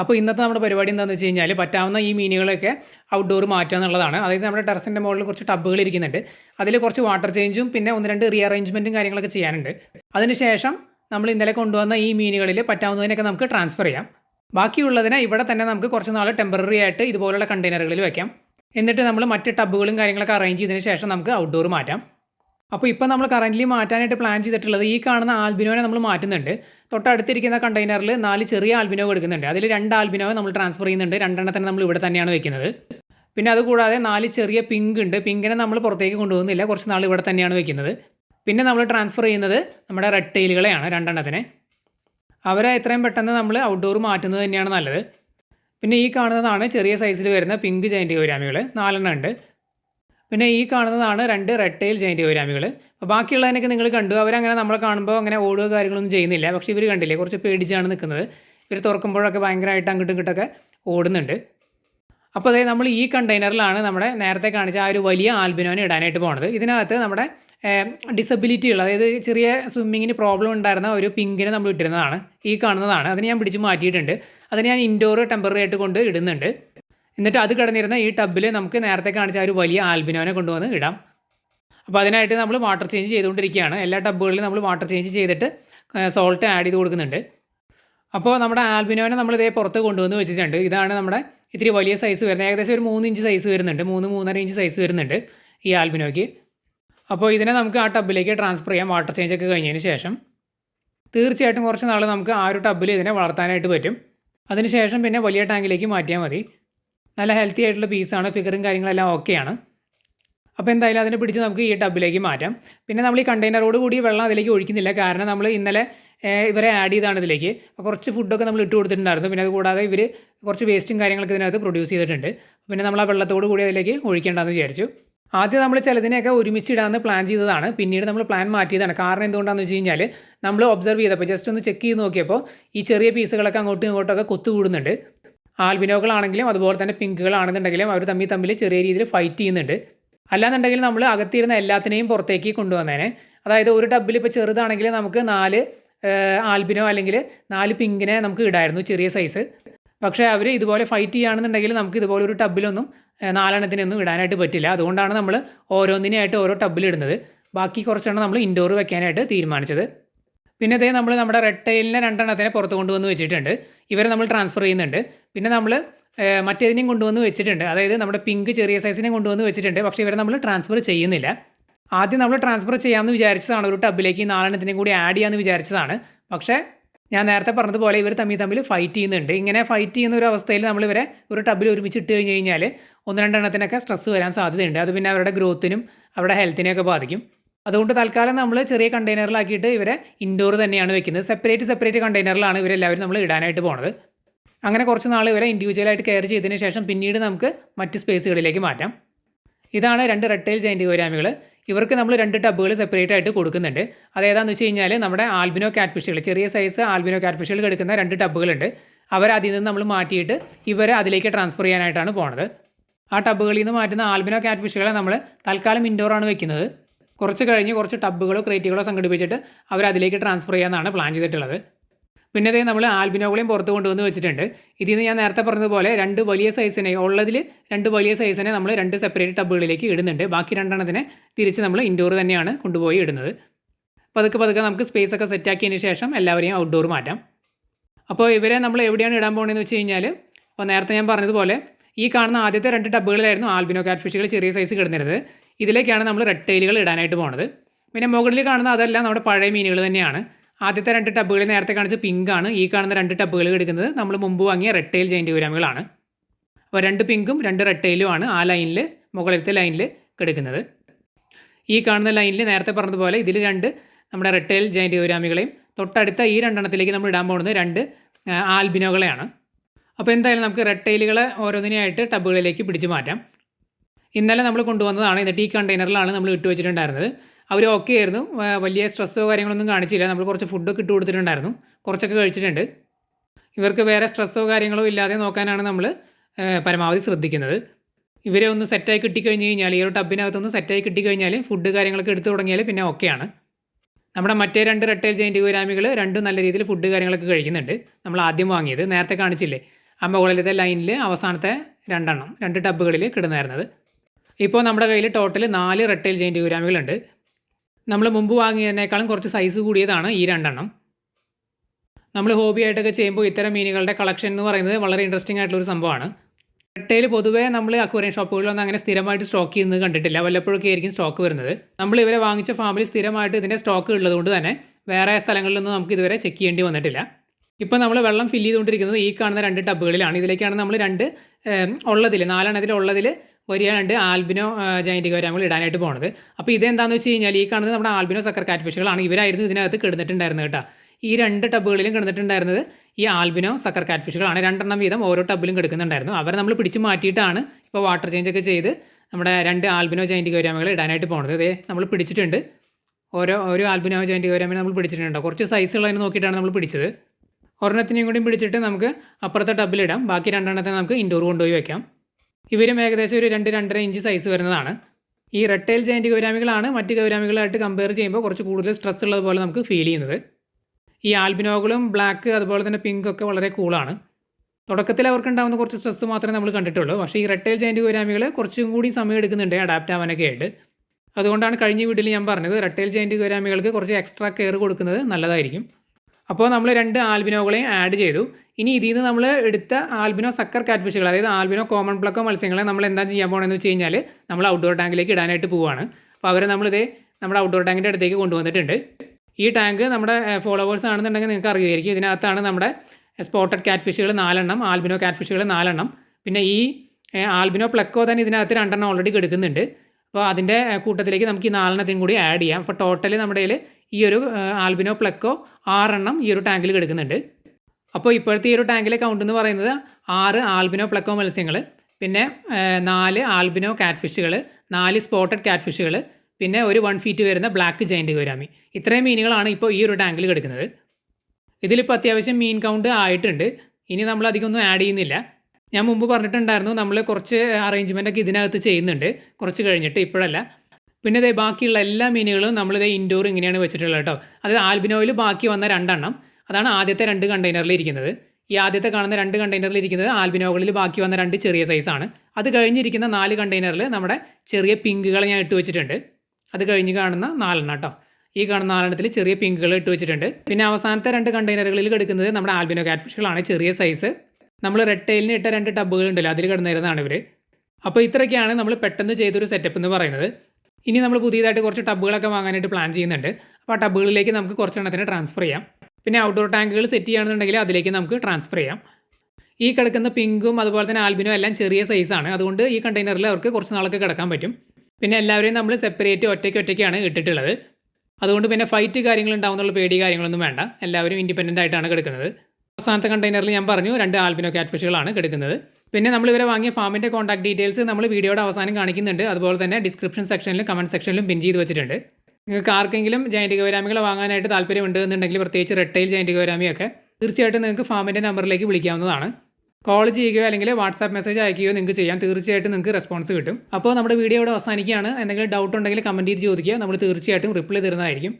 അപ്പോൾ ഇന്നത്തെ നമ്മുടെ പരിപാടി എന്താണെന്ന് വെച്ച് കഴിഞ്ഞാൽ പറ്റാവുന്ന ഈ മീനുകളൊക്കെ ഔട്ട്ഡോർ മാറ്റുക എന്നുള്ളതാണ്. അതായത് നമ്മുടെ ടെറസിന്റെ മുകളിൽ കുറച്ച് ടബ്ബുകൾ ഇരിക്കുന്നുണ്ട്. അതിൽ കുറച്ച് വാട്ടർ ചേഞ്ചും പിന്നെ ഒന്ന് രണ്ട് റീഅറേഞ്ച്മെന്റും കാര്യങ്ങളൊക്കെ ചെയ്യാനുണ്ട്. അതിനുശേഷം നമ്മൾ ഇന്നലെ കൊണ്ടുവന്ന ഈ മീനുകളിൽ പറ്റാവുന്നതിനൊക്കെ നമുക്ക് ട്രാൻസ്ഫർ ചെയ്യാം. ബാക്കിയുള്ളതിനെ ഇവിടെ തന്നെ നമുക്ക് കുറച്ച് നാൾ ടെമ്പററി ആയിട്ട് ഇതുപോലുള്ള കണ്ടെയ്നറുകളിൽ വയ്ക്കാം എന്നിട്ട് നമ്മൾ മറ്റ് ടബ്ബുകളും കാര്യങ്ങളൊക്കെ അറേഞ്ച് ചെയ്തതിന് ശേഷം നമുക്ക് ഔട്ട്ഡോർ മാറ്റാം. അപ്പോൾ ഇപ്പോൾ നമ്മൾ കറന്റ്ലി മാറ്റാനായിട്ട് പ്ലാൻ ചെയ്തിട്ടുള്ളത് ഈ കാണുന്ന ആൽബിനോനെ നമ്മൾ മാറ്റുന്നുണ്ട്. തൊട്ടടുത്തിരിക്കുന്ന കണ്ടെയ്നറിൽ നാല് ചെറിയ ആൽബിനോ എടുക്കുന്നുണ്ട്. അതിൽ രണ്ട് ആൽബിനോയെ നമ്മൾ ട്രാൻസ്ഫർ ചെയ്യുന്നുണ്ട്. രണ്ടെണ്ണം തന്നെ നമ്മൾ ഇവിടെ തന്നെയാണ് വെക്കുന്നത്. പിന്നെ അതുകൂടാതെ നാല് ചെറിയ പിങ്ക് ഉണ്ട്. പിങ്കിനെ നമ്മൾ പുറത്തേക്ക് കൊണ്ടുപോകുന്നില്ല. കുറച്ച് നാൾ ഇവിടെ തന്നെയാണ് വെക്കുന്നത്. പിന്നെ നമ്മൾ ട്രാൻസ്ഫർ ചെയ്യുന്നത് നമ്മുടെ റെഡ് ടൈലുകളെയാണ് രണ്ടെണ്ണത്തിനെ. അവരെ എത്രയും പെട്ടെന്ന് നമ്മൾ ഔട്ട്ഡോർ മാറ്റുന്നത് തന്നെയാണ് നല്ലത്. പിന്നെ ഈ കാണുന്നതാണ് ചെറിയ സൈസിൽ വരുന്ന പിങ്ക് ജൈന്റ് ഗൗരാമികൾ നാലെണ്ണം ഉണ്ട്. പിന്നെ ഈ കാണുന്നതാണ് രണ്ട് റെഡ് ടൈൽ ജൈന്റ് ഓരാമികൾ അപ്പോൾ ബാക്കിയുള്ളതിനൊക്കെ നിങ്ങൾ കണ്ടു. അവരങ്ങനെ നമ്മളെ കാണുമ്പോൾ അങ്ങനെ ഓടുക കാര്യങ്ങളൊന്നും ചെയ്യുന്നില്ല. പക്ഷേ ഇവർ കണ്ടില്ലേ കുറച്ച് പേടിച്ചാണ് നിൽക്കുന്നത് ഇവർ തുറക്കുമ്പോഴൊക്കെ ഭയങ്കരമായിട്ട് അങ്ങോട്ടും ഇങ്ങോട്ടൊക്കെ ഓടുന്നുണ്ട്. അപ്പോൾ അതായത് നമ്മൾ ഈ കണ്ടെയ്നറിലാണ് നമ്മുടെ നേരത്തെ കാണിച്ച ആ ഒരു വലിയ ആൽബിനോനെ ഇടാനായിട്ട് പോണത്. ഇതിനകത്ത് നമ്മുടെ ഡിസബിലിറ്റി ഉള്ള അതായത് ചെറിയ സ്വിമ്മിങ്ങിന് പ്രോബ്ലം ഉണ്ടായിരുന്ന ഒരു പിങ്കിനെ നമ്മൾ ഇട്ടിരുന്നതാണ്. ഈ കാണുന്നതാണ്. അതിന് ഞാൻ പിടിച്ച് മാറ്റിയിട്ടുണ്ട്. അതിന് ഞാൻ ഇൻഡോർ ടെമ്പററി ആയിട്ട് കൊണ്ട് ഇടുന്നുണ്ട്. എന്നിട്ട് അത് കിടന്നിരുന്ന ഈ ടബിൽ നമുക്ക് നേരത്തെ കാണിച്ച ആ ഒരു വലിയ ആൽബിനോനെ കൊണ്ടുവന്ന് ഇടാം. അപ്പോൾ അതിനായിട്ട് നമ്മൾ വാട്ടർ ചേഞ്ച് ചെയ്തുകൊണ്ടിരിക്കുകയാണ്. എല്ലാ ടബുകളിലും നമ്മൾ വാട്ടർ ചേഞ്ച് ചെയ്തിട്ട് സോൾട്ട് ആഡ് ചെയ്ത് കൊടുക്കുന്നുണ്ട്. അപ്പോൾ നമ്മുടെ ആൽബിനോനെ നമ്മൾ ഇതേ പുറത്ത് കൊണ്ടുവന്ന് വെച്ചിട്ടുണ്ട്. ഇതാണ് നമ്മുടെ ഇത്തിരി വലിയ സൈസ് വരുന്നത്. ഏകദേശം ഒരു മൂന്ന് ഇഞ്ച് സൈസ് വരുന്നുണ്ട്. മൂന്ന് മൂന്നര ഇഞ്ച് സൈസ് വരുന്നുണ്ട് ഈ ആൽബിനോയ്ക്ക്. അപ്പോൾ ഇതിനെ നമുക്ക് ആ ടബിലേക്ക് ട്രാൻസ്ഫർ ചെയ്യാം. വാട്ടർ ചേഞ്ച് ഒക്കെ കഴിഞ്ഞതിന് ശേഷം. തീർച്ചയായിട്ടും കുറച്ച് നാൾ നമുക്ക് ആ ഒരു ടബിൽ ഇതിനെ വളർത്താനായിട്ട് പറ്റും. അതിനുശേഷം പിന്നെ വലിയ ടാങ്കിലേക്ക് മാറ്റിയാൽ മതി. നല്ല ഹെൽത്തി ആയിട്ടുള്ള പീസാണ് ഫിഗറും കാര്യങ്ങളെല്ലാം ഓക്കെയാണ് അപ്പോൾ എന്തായാലും അതിനെ പിടിച്ച് നമുക്ക് ഈ ടബിലേക്ക് മാറ്റാം. പിന്നെ നമ്മൾ ഈ കണ്ടെയ്നറോട് കൂടി വെള്ളം അതിലേക്ക് ഒഴിക്കുന്നില്ല. കാരണം നമ്മൾ ഇന്നലെ ഇവരെ ആഡ് ചെയ്താണ് ഇതിലേക്ക്. കുറച്ച് ഫുഡൊക്കെ നമ്മൾ ഇട്ട് കൊടുത്തിട്ടുണ്ടായിരുന്നു. പിന്നെ അതുകൂടാതെ ഇവർ കുറച്ച് വേസ്റ്റും കാര്യങ്ങളൊക്കെ ഇതിനകത്ത് പ്രൊഡ്യൂസ് ചെയ്തിട്ടുണ്ട്. പിന്നെ നമ്മൾ ആ വെള്ളത്തോട് കൂടി അതിലേക്ക് ഒഴിക്കേണ്ടെന്ന് വിചാരിച്ചു. ആദ്യം നമ്മൾ ചിലതിനെയൊക്കെ ഒരുമിച്ച് ഇടാമെന്ന് പ്ലാൻ ചെയ്തതാണ്. പിന്നീട് നമ്മൾ പ്ലാൻ മാറ്റിയതാണ്. കാരണം എന്തുകൊണ്ടാണെന്ന് വെച്ച് കഴിഞ്ഞാൽ നമ്മൾ ഒബ്സർവ് ചെയ്തപ്പോൾ ജസ്റ്റ് ഒന്ന് ചെക്ക് ചെയ്ത് നോക്കിയപ്പോൾ ഈ ചെറിയ പീസുകളൊക്കെ അങ്ങോട്ടും ഇങ്ങോട്ടൊക്കെ കൊത്തുകൂടുന്നുണ്ട്. ആൽബിനോകളാണെങ്കിലും അതുപോലെ തന്നെ പിങ്കുകളാണെന്നുണ്ടെങ്കിലും അവർ തമ്മിൽ തമ്മിൽ ചെറിയ രീതിയിൽ ഫൈറ്റ് ചെയ്യുന്നുണ്ട്. അല്ലാന്നുണ്ടെങ്കിൽ നമ്മൾ അകത്തിരുന്ന എല്ലാത്തിനെയും പുറത്തേക്ക് കൊണ്ടുവന്നേനെ. അതായത് ഒരു ടബിൽ ഇപ്പോൾ ചെറുതാണെങ്കിൽ നമുക്ക് നാല് ആൽബിനോ അല്ലെങ്കിൽ നാല് പിങ്കിനെ നമുക്ക് ഇടായിരുന്നു ചെറിയ സൈസ് പക്ഷേ അവർ ഇതുപോലെ ഫൈറ്റ് ചെയ്യുകയാണെന്നുണ്ടെങ്കിൽ നമുക്ക് ഇതുപോലെ ഒരു ടബിലൊന്നും നാലെണ്ണത്തിനൊന്നും ഇടാനായിട്ട് പറ്റില്ല. അതുകൊണ്ടാണ് നമ്മൾ ഓരോന്നിനെയായിട്ട് ഓരോ ടബിലിടുന്നത് ബാക്കി കുറച്ചെണ്ണം നമ്മൾ ഇൻഡോർ വെക്കാനായിട്ട് തീരുമാനിച്ചത്. പിന്നെ അതേ നമ്മൾ നമ്മുടെ റെഡ് ടൈലിനെ രണ്ടെണ്ണത്തിനെ പുറത്ത് കൊണ്ടുവന്ന് വെച്ചിട്ടുണ്ട്. ഇവരെ നമ്മൾ ട്രാൻസ്ഫർ ചെയ്യുന്നുണ്ട്. പിന്നെ നമ്മൾ മറ്റേതിനെയും കൊണ്ടുവന്ന് വെച്ചിട്ടുണ്ട്. അതായത് നമ്മുടെ പിങ്ക് ചെറിയ സൈസിനെ കൊണ്ടുവന്ന് വെച്ചിട്ടുണ്ട്. പക്ഷേ ഇവരെ നമ്മൾ ട്രാൻസ്ഫർ ചെയ്യുന്നില്ല. ആദ്യം നമ്മൾ ട്രാൻസ്ഫർ ചെയ്യാമെന്ന് വിചാരിച്ചതാണ് ഒരു ടബിലേക്ക് നാലെണ്ണത്തിനെയും കൂടി ആഡ് ചെയ്യാമെന്ന് വിചാരിച്ചതാണ്. പക്ഷേ ഞാൻ നേരത്തെ പറഞ്ഞതുപോലെ ഇവർ തമ്മിൽ തമ്മിൽ ഫൈറ്റ് ചെയ്യുന്നുണ്ട്. ഇങ്ങനെ ഫൈറ്റ് ചെയ്യുന്ന ഒരു അവസ്ഥയിൽ നമ്മൾ ഇവരെ ഒരു ടബിൽ ഒരുമിച്ച് ഇട്ട് കഴിഞ്ഞ് കഴിഞ്ഞാൽ ഒന്ന് രണ്ടെണ്ണത്തിനൊക്കെ സ്ട്രെസ് വരാൻ സാധ്യതയുണ്ട്. അത് പിന്നെ അവരുടെ ഗ്രോത്തിനും അവരുടെ ഹെൽത്തിനെയൊക്കെ ബാധിക്കും. അതുകൊണ്ട് തൽക്കാലം നമ്മൾ ചെറിയ കണ്ടെയ്നറിലാക്കിയിട്ട് ഇവരെ ഇൻഡോർ തന്നെയാണ് വെക്കുന്നത്. സെപ്പറേറ്റ് സെപ്പറേറ്റ് കണ്ടെയ്നറിലാണ് ഇവരെല്ലാവരും നമ്മൾ ഇടാനായിട്ട് പോണത്. അങ്ങനെ കുറച്ച് നാൾ ഇവരെ ഇൻഡിവിജ്വലായിട്ട് കെയർ ചെയ്തതിന് ശേഷം പിന്നീട് നമുക്ക് മറ്റ് സ്പേസുകളിലേക്ക് മാറ്റാം. ഇതാണ് രണ്ട് റെട്ടൈൽ ജൈന്റ് ഗോരാമികൾ ഇവർക്ക് നമ്മൾ രണ്ട് ടബുകൾ സെപ്പറേറ്റ് ആയിട്ട് കൊടുക്കുന്നുണ്ട്. അതേതാന്ന് വെച്ച് കഴിഞ്ഞാൽ നമ്മുടെ ആൽബിനോ കാറ്റ്ഫിഷുകൾ ചെറിയ സൈസ് ആൽബിനോ കാറ്റ്ഫിഷുകൾ എടുക്കുന്ന രണ്ട് ടബുകളുണ്ട് അവർ അതിൽ നിന്ന് നമ്മൾ മാറ്റിയിട്ട് ഇവരെ അതിലേക്ക് ട്രാൻസ്ഫർ ചെയ്യാനായിട്ടാണ് പോണത്. ആ ടബുകളിൽ നിന്ന് മാറ്റുന്ന ആൽബിനോ കാറ്റ്ഫിഷുകളെ നമ്മൾ തൽക്കാലം ഇൻഡോറാണ് വെക്കുന്നത്. കുറച്ച് കഴിഞ്ഞ് കുറച്ച് ടബുകളോ ക്രേറ്റുകളോ സംഘടിപ്പിച്ചിട്ട് അവർ അതിലേക്ക് ട്രാൻസ്ഫർ ചെയ്യാനാണ് പ്ലാൻ ചെയ്തിട്ടുള്ളത്. പിന്നെ അതേ നമ്മൾ ആൽബിനോകളെയും പുറത്ത് കൊണ്ടുവന്ന് വെച്ചിട്ടുണ്ട്. ഇതിൽ നിന്ന് ഞാൻ നേരത്തെ പറഞ്ഞതുപോലെ രണ്ട് വലിയ സൈസിനെ ഉള്ളതിൽ രണ്ട് വലിയ സൈസിനെ നമ്മൾ രണ്ട് സെപ്പറേറ്റ് ടബുകളിലേക്ക് ഇടുന്നുണ്ട്. ബാക്കി രണ്ടെണ്ണത്തിനെ തിരിച്ച് നമ്മൾ ഇൻഡോർ തന്നെയാണ് കൊണ്ടുപോയി ഇടുന്നത്. പതുക്കെ പതുക്കെ നമുക്ക് സ്പേസ് ഒക്കെ സെറ്റാക്കിയതിന് ശേഷം എല്ലാവരെയും ഔട്ട്ഡോർ മാറ്റാം. അപ്പോൾ ഇവരെ നമ്മൾ എവിടെയാണ് ഇടാൻ പോകുന്നതെന്ന് വെച്ച് കഴിഞ്ഞാൽ അപ്പോൾ നേരത്തെ ഞാൻ പറഞ്ഞതുപോലെ ഈ കാണുന്ന ആദ്യത്തെ രണ്ട് ടബുകളിലായിരുന്നു ആൽബിനോ കാറ്റ് ഫിഷുകൾ ചെറിയ സൈസ് കിടന്നിരുന്നത്. ഇതിലേക്കാണ് നമ്മൾ റെഡ് ടൈലുകൾ ഇടാനായിട്ട് പോകുന്നത് പിന്നെ മുകളിൽ കാണുന്ന അതെല്ലാം നമ്മുടെ പഴയ മീനുകൾ തന്നെയാണ്. ആദ്യത്തെ രണ്ട് ടബുകൾ നേരത്തെ കാണിച്ച പിങ്കാണ് ഈ കാണുന്ന രണ്ട് ടബുകൾ എടുക്കുന്നത് നമ്മൾ മുമ്പ് വാങ്ങിയ റെഡ് ടൈൽ ജൈന്റ് ഗ്രാമുകളാണ് അപ്പോൾ രണ്ട് പിങ്കും രണ്ട് റെഡ് ടൈലുമാണ് ആ ലൈനിൽ മുകളിലത്തെ ലൈനിൽ കിടക്കുന്നത്. ഈ കാണുന്ന ലൈനിൽ നേരത്തെ പറഞ്ഞതുപോലെ ഇതിൽ രണ്ട് നമ്മുടെ റെഡ് ടൈൽ ജൈന്റ് ഗ്രാമികളെയും തൊട്ടടുത്ത ഈ രണ്ടെണ്ണത്തിലേക്ക് നമ്മൾ ഇടാൻ പോകുന്നത് രണ്ട് ആൽബിനോകളെയാണ്. അപ്പോൾ എന്തായാലും നമുക്ക് റെഡ് ടൈലുകളെ ഓരോന്നിനെയായിട്ട് ടബുകളിലേക്ക് പിടിച്ചു മാറ്റാം. ഇന്നലെ നമ്മൾ കൊണ്ടുവന്നതാണ്. എന്നിട്ട് ഈ കണ്ടെയ്നറിലാണ് നമ്മൾ ഇട്ട് വെച്ചിട്ടുണ്ടായിരുന്നത്. അവർ ഓക്കെ ആയിരുന്നു. വലിയ സ്ട്രെസ്സോ കാര്യങ്ങളൊന്നും കാണിച്ചില്ല. നമ്മൾ കുറച്ച് ഫുഡൊക്കെ ഇട്ട് കൊടുത്തിട്ടുണ്ടായിരുന്നു. കുറച്ചൊക്കെ കഴിച്ചിട്ടുണ്ട്. ഇവർക്ക് വേറെ സ്ട്രെസ്സോ കാര്യങ്ങളോ ഇല്ലാതെ നോക്കാനാണ് നമ്മൾ പരമാവധി ശ്രദ്ധിക്കുന്നത്. ഇവരെ ഒന്ന് സെറ്റായി കിട്ടിക്കഴിഞ്ഞ് കഴിഞ്ഞാൽ ഈ ഒരു ടബിനകത്തൊന്ന് സെറ്റായി കിട്ടിക്കഴിഞ്ഞാൽ ഫുഡ് കാര്യങ്ങളൊക്കെ എടുത്തു തുടങ്ങിയാൽ പിന്നെ ഓക്കെയാണ് നമ്മുടെ മറ്റേ രണ്ട് റെട്ടേൽ ജയിന്റ് ഗുരാമികൾ രണ്ടും നല്ല രീതിയിൽ ഫുഡ് കാര്യങ്ങളൊക്കെ കഴിക്കുന്നുണ്ട്. നമ്മൾ ആദ്യം വാങ്ങിയത്. നേരത്തെ കാണിച്ചില്ലേ? ആ മുകളിലത്തെ ലൈനിൽ അവസാനത്തെ രണ്ടെണ്ണം രണ്ട് ടബുകളിൽ കിടന്നായിരുന്നത്. ഇപ്പോൾ നമ്മുടെ കയ്യിൽ ടോട്ടൽ നാല് റിട്ടെയിൽ ജെയിന്റ് ഗ്രാമുകളുണ്ട് നമ്മൾ മുമ്പ് വാങ്ങിയതിനേക്കാളും കുറച്ച് സൈസ് കൂടിയതാണ് ഈ രണ്ടെണ്ണം. നമ്മൾ ഹോബി ആയിട്ടൊക്കെ ചെയ്യുമ്പോൾ ഇത്തരം മീനുകളുടെ കളക്ഷൻ എന്ന് പറയുന്നത് വളരെ ഇൻട്രസ്റ്റിംഗ് ആയിട്ടുള്ളൊരു സംഭവമാണ്. റെട്ടയിൽ പൊതുവേ നമ്മൾ അക്വേറിയം ഷോപ്പുകളിലൊന്നും അങ്ങനെ സ്ഥിരമായിട്ട് സ്റ്റോക്ക് ചെയ്യുന്നത് കണ്ടിട്ടില്ല. വല്ലപ്പോഴൊക്കെ ആയിരിക്കും സ്റ്റോക്ക് വരുന്നത്. നമ്മൾ ഇവരെ വാങ്ങിച്ച ഫാമിൽ സ്ഥിരമായിട്ട് ഇതിന്റെ സ്റ്റോക്ക് ഉള്ളതുകൊണ്ട് തന്നെ വേറെ സ്ഥലങ്ങളിലൊന്നും നമുക്ക് ഇതുവരെ ചെക്ക് ചെയ്യേണ്ടി വന്നിട്ടില്ല. ഇപ്പോൾ നമ്മൾ വെള്ളം ഫില്ല് ചെയ്തുകൊണ്ടിരിക്കുന്നത് ഈ കാണുന്ന രണ്ട് ടബുകളിലാണ് ഇതിലേക്കാണ് നമ്മൾ രണ്ട് ഉള്ളതിൽ നാലെണ്ണത്തിൽ ഉള്ളതിൽ രണ്ട് ആൽബിനോ വരെ നമ്മൾ ഇടാനായിട്ട് പോണത്. അപ്പോൾ ഇതെന്താണെന്ന് വെച്ച് കഴിഞ്ഞാൽ ഈ കാണുന്നത് നമ്മുടെ ആൽബിനോ സക്കർ കാറ്റ്ഫിഷുകളാണ് ഇവരായിരുന്നു ഇതിനകത്ത് കിടന്നിട്ടുണ്ടായിരുന്നത് കേട്ടോ. ഈ രണ്ട് ടബുകളിലും കിടന്നിട്ടുണ്ടായിരുന്നത് ഈ ആൽബിനോ സക്കർ കാറ്റ്ഫിഷുകളാണ് രണ്ടെണ്ണം വീതം ഓരോ ടബിലും കിടക്കുന്നുണ്ടായിരുന്നു. അവരെ നമ്മൾ പിടിച്ച് മാറ്റിയിട്ടാണ് ഇപ്പോൾ വാട്ടർ ചേഞ്ച് ഒക്കെ ചെയ്ത് നമ്മുടെ രണ്ട് ആൽബിനോ ജൈന്റിക ഗൗരാമകൾ ഇടാനായിട്ട് പോണത്. ഇതേ നമ്മൾ പിടിച്ചിട്ടുണ്ട്. ഓരോ ഓരോ ആൽബിനോ ജൈന്റിക ഗൗരാമിനെ നമ്മൾ പിടിച്ചിട്ടുണ്ട്? കുറച്ച് സൈസ് നോക്കിയിട്ടാണ് നമ്മൾ പിടിച്ചത്. ഒരെണ്ണത്തിനെയും കൂടി പിടിച്ചിട്ട് നമുക്ക് അപ്പുറത്തെ ടബിലിടാം ബാക്കി രണ്ടെണ്ണത്തെ നമുക്ക് ഇൻഡോർ കൊണ്ടുപോയി വെക്കാം. ഇവരും ഏകദേശം ഒരു രണ്ട് രണ്ടര ഇഞ്ച് സൈസ് വരുന്നതാണ്. ഈ റെഡ്ടെയിൽ ജയന്റ് ഗൗരാമികളാണ് മറ്റ് ഗൗരാമികളായിട്ട് കമ്പയർ ചെയ്യുമ്പോൾ കുറച്ച് കൂടുതൽ സ്ട്രെസ് ഉള്ളത് പോലെ നമുക്ക് ഫീൽ ചെയ്യുന്നത്. ഈ ആൽബിനോകളും ബ്ലാക്ക് അതുപോലെ തന്നെ പിങ്ക് ഒക്കെ വളരെ കൂളാണ് തുടക്കത്തിൽ അവർക്ക് ഉണ്ടാകുന്ന കുറച്ച് സ്ട്രെസ് മാത്രമേ നമ്മൾ കണ്ടിട്ടുള്ളൂ. പക്ഷേ ഈ റെഡ്ടെയിൽ ജയന്റ് ഗൗരാമികൾ കുറച്ചും കൂടി സമയം എടുക്കുന്നുണ്ട് അഡാപ്റ്റ് ആവാനൊക്കെ ആയിട്ട്. അതുകൊണ്ടാണ് കഴിഞ്ഞ വീട്ടിൽ ഞാൻ പറഞ്ഞത് റെഡ്ടെയിൽ ജയന്റ് ഗൗരാമികൾക്ക് കുറച്ച് എക്സ്ട്രാ കെയർ കൊടുക്കുന്നത് നല്ലതായിരിക്കും. അപ്പോൾ നമ്മൾ രണ്ട് ആൽബിനോകളെയും ആഡ് ചെയ്തു. ഇനി ഇതിൽ നിന്ന് നമ്മൾ എടുത്ത ആൽബിനോ സക്കർ കാറ്റ്ഫിഷുകൾ അതായത് ആൽബിനോ കോമൺ പ്ലക്കോ മത്സ്യങ്ങളെ നമ്മൾ എന്താ ചെയ്യാൻ പോകണമെന്ന് വെച്ച് കഴിഞ്ഞാൽ നമ്മൾ ഔട്ട്ഡോർ ടാങ്കിലേക്ക് ഇടാനായിട്ട് പോവുകയാണ് അപ്പോൾ അവരെ നമ്മളിതേ നമ്മുടെ ഔട്ട്ഡോർ ടാങ്കിന്റെ അടുത്തേക്ക് കൊണ്ടുവന്നിട്ടുണ്ട്. ഈ ടാങ്ക് നമ്മുടെ ഫോളോവേഴ്സ് ആണെന്നുണ്ടെങ്കിൽ നിങ്ങൾക്ക് അറിയുമായിരിക്കും. ഇതിനകത്താണ് നമ്മുടെ സ്പോട്ടഡ് കാറ്റ്ഫിഷുകൾ നാലെണ്ണം ആൽബിനോ കാറ്റ്ഫിഷുകൾ നാലെണ്ണം. പിന്നെ ഈ ആൽബിനോ പ്ലക്കോ തന്നെ ഇതിനകത്ത് രണ്ടെണ്ണം ഓൾറെഡി കിടക്കുന്നുണ്ട്. അപ്പോൾ അതിന്റെ കൂട്ടത്തിലേക്ക് നമുക്ക് ഈ നാലെണ്ണത്തെയും കൂടി ആഡ് ചെയ്യാം. അപ്പോൾ ടോട്ടലി നമ്മുടെ കയ്യിൽ ഈ ഒരു ആൽബിനോ പ്ലക്കോ ആറെണ്ണം ഈ ഒരു ടാങ്കിൽ കിടക്കുന്നുണ്ട്. അപ്പോൾ ഇപ്പോഴത്തെ ഈ ഒരു ടാങ്കിലെ കൗണ്ട് എന്ന് പറയുന്നത് ആറ് ആൽബിനോ പ്ലക്കോ മത്സ്യങ്ങൾ പിന്നെ നാല് ആൽബിനോ കാറ്റ്ഫിഷുകൾ നാല് സ്പോട്ടഡ് കാറ്റ്ഫിഷുകൾ പിന്നെ ഒരു വൺ ഫീറ്റ് വരുന്ന ബ്ലാക്ക് ജൈന്റ് ഗോരാമി. ഇത്രയും മീനുകളാണ് ഇപ്പോൾ ഈ ഒരു ടാങ്കിൽ കിടക്കുന്നത്. ഇതിലിപ്പോൾ അത്യാവശ്യം മീൻ കൗണ്ട് ആയിട്ടുണ്ട്. ഇനി നമ്മൾ അധികം ഒന്നും ആഡ് ചെയ്യുന്നില്ല. ഞാൻ മുമ്പ് പറഞ്ഞിട്ടുണ്ടായിരുന്നു നമ്മൾ കുറച്ച് അറേഞ്ച്മെന്റ് ഒക്കെ ഇതിനകത്ത് ചെയ്യുന്നുണ്ട്. കുറച്ച് കഴിഞ്ഞിട്ട് ഇപ്പോഴല്ല. പിന്നെ ഇതേ ബാക്കിയുള്ള എല്ലാ മീനുകളും നമ്മളിത് ഇൻഡോർ ഇങ്ങനെയാണ് വെച്ചിട്ടുള്ളത് കേട്ടോ. അതായത് ആൽബിനോയിൽ ബാക്കി വന്ന രണ്ടെണ്ണം. അതാണ് ആദ്യത്തെ രണ്ട് കണ്ടെയ്നറിൽ ഇരിക്കുന്നത്. ഈ ആദ്യത്തെ കാണുന്ന രണ്ട് കണ്ടെയ്നറിൽ ഇരിക്കുന്നത് ആൽബിനോകളിൽ ബാക്കി വന്ന രണ്ട് ചെറിയ സൈസാണ് അത് കഴിഞ്ഞിരിക്കുന്ന നാല് കണ്ടെയ്നറിൽ നമ്മുടെ ചെറിയ പിങ്കുകൾ ഞാൻ ഇട്ട് വെച്ചിട്ടുണ്ട്. അത് കഴിഞ്ഞ് കാണുന്ന നാലെണ്ണം കേട്ടോ. ഈ കാണുന്ന നാലെണ്ണത്തിൽ ചെറിയ പിങ്കുകൾ ഇട്ട് വെച്ചിട്ടുണ്ട്. പിന്നെ അവസാനത്തെ രണ്ട് കണ്ടെയ്നറുകളിൽ കിടക്കുന്നത് നമ്മുടെ ആൽബിനോ കാറ്റ്ഫിഷുകളാണ് ചെറിയ സൈസ് നമ്മൾ റെഡ് ടൈലിന് ഇട്ട രണ്ട് ടബ്ബുകൾ ഉണ്ടല്ലോ അതിൽ കിടന്നിരുന്നതാണ് ഇവർ അപ്പോൾ ഇത്രയൊക്കെയാണ് നമ്മൾ പെട്ടെന്ന് ചെയ്തൊരു സെറ്റപ്പ് എന്ന് പറയുന്നത്. ഇനി നമ്മൾ പുതിയതായിട്ട് കുറച്ച് ടബുകളൊക്കെ വാങ്ങാനായിട്ട് പ്ലാൻ ചെയ്യുന്നുണ്ട്. അപ്പോൾ ആ ടബുകളിലേക്ക് നമുക്ക് കുറച്ചെണ്ണത്തിന് ട്രാൻസ്ഫർ ചെയ്യാം. പിന്നെ ഔട്ട്ഡോർ ടാങ്കുകൾ സെറ്റ് ചെയ്യുകയാണെന്നുണ്ടെങ്കിൽ അതിലേക്ക് നമുക്ക് ട്രാൻസ്ഫർ ചെയ്യാം. ഈ കിടക്കുന്ന പിങ്കും അതുപോലെ തന്നെ ആൽബിനും എല്ലാം ചെറിയ സൈസാണ് അതുകൊണ്ട് ഈ കണ്ടെയ്നറിൽ അവർക്ക് കുറച്ച് നാളൊക്കെ കിടക്കാൻ പറ്റും. പിന്നെ എല്ലാവരെയും നമ്മൾ സെപ്പറേറ്റ് ഒറ്റയ്ക്ക് ഒറ്റയ്ക്കാണ് ഇട്ടിട്ടുള്ളത്. അതുകൊണ്ട് പിന്നെ ഫൈറ്റ് കാര്യങ്ങൾ ഉണ്ടാവുന്നുള്ള പേടി കാര്യങ്ങളൊന്നും വേണ്ട. എല്ലാവരും ഇൻഡിപെൻഡന്റ് ആയിട്ടാണ് കിടക്കുന്നത്. അവസാനത്തെ കണ്ടെയ്നറിൽ ഞാൻ പറഞ്ഞു രണ്ട് ആൽബിനോ ക്യാറ്റ്ഫിഷുകളാണ് കിടക്കുന്നത്. പിന്നെ നമ്മൾ ഇവരെ വാങ്ങിയ ഫാമിന്റെ കോൺടാക്ട് ഡീറ്റെയിൽസ് നമ്മൾ വീഡിയോയുടെ അവസാനം കാണിക്കുന്നുണ്ട്. അതുപോലെ തന്നെ ഡിസ്ക്രിപ്ഷൻ സെക്ഷനിലും കമന്റ് സെക്ഷനിലും പിൻ ചെയ്ത് വെച്ചിട്ടുണ്ട്. നിങ്ങൾക്ക് ആർക്കെങ്കിലും ജയന്റ് ഗൗരാമികൾ വാങ്ങാനായിട്ട് താല്പര്യമുണ്ട് എന്നുണ്ടെങ്കിൽ പ്രത്യേകിച്ച് റെട്ടൈൽ ജയന്റ് ഗൗരാമിയൊക്കെ തീർച്ചയായിട്ടും നിങ്ങൾക്ക് ഫാമിന്റെ നമ്പറിലേക്ക് വിളിക്കാവുന്നതാണ്. കോൾ ചെയ്യുകയോ അല്ലെങ്കിൽ വാട്സാപ്പ് മെസ്സേജ് അയക്കുകയോ നിങ്ങൾക്ക് ചെയ്യാം. തീർച്ചയായിട്ടും നിങ്ങൾക്ക് റെസ്പോൺസ് കിട്ടും. അപ്പോൾ നമ്മുടെ വീഡിയോ ഇവിടെ അവസാനിക്കുകയാണ്. എന്തെങ്കിലും ഡൗട്ട് ഉണ്ടെങ്കിൽ കമന്റ് ചെയ്ത് ചോദിക്കുക. നമ്മൾ തീർച്ചയായിട്ടും റിപ്ലൈ തരുന്നതായിരിക്കും.